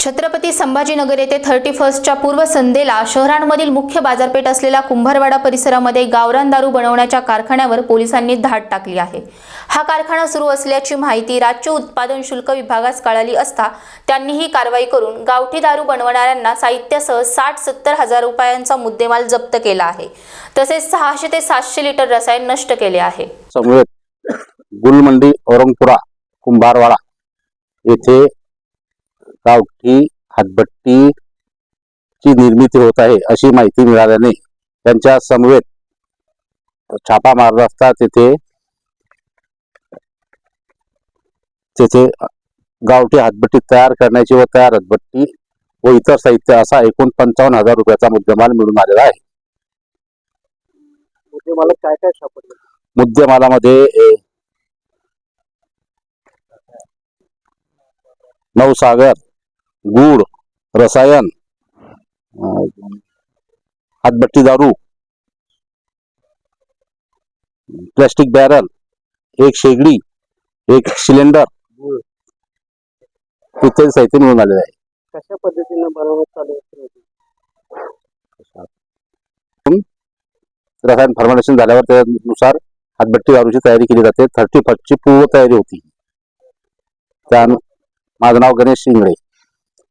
छत्रपती संभाजीनगर येथे थर्टी फर्स्टच्या पूर्वसंध्येला शहरांमधील मुख्य बाजारपेठ असलेल्या कुंभारवाडा परिसरामध्ये गावरान दारू बनवण्याच्या कारखान्यावर पोलिसांनी धाड टाकली आहे. हा कारखाना सुरू असल्याची माहिती राज्य उत्पादन शुल्क विभागास कळाली असता त्यांनी ही कारवाई करून गावठी दारू बनवणाऱ्यांना साहित्यासह साठ सत्तर हजार रुपयांचा मुद्देमाल जप्त केला आहे. तसेच सहाशे ते सातशे लिटर रसायन नष्ट केले आहे. गुलमंडी औरंगपुरा कुंभारवाडा येथे गावठी हातभट्टीची निर्मिती होत आहे अशी माहिती मिळाल्याने त्यांच्या समवेत छापा मारला असता तेथे तेथे गावठी हातभट्टी तयार करण्याची व तयार हातभट्टी व इतर साहित्य असा एकूण पंचावन्न हजार रुपयाचा मुद्देमाल मिळून आलेला आहे. मला काय काय सापडलं? मुद्देमालामध्ये नवसागर गूळ रसायन हातभट्टी दारू प्लॅस्टिक बॅरल एक शेगडी एक सिलेंडर इत्यादी साहित्य मिळून आलेले आहे. कशा पद्धतीनं बनवण्यात चालू होती रसायन फर्मेंटेशन झाल्यावर त्यानुसार हातभट्टी दारूची तयारी केली जाते. थर्टी फर्स्टची पूर्व तयारी होती. त्या माझं नाव गणेश शिंगडे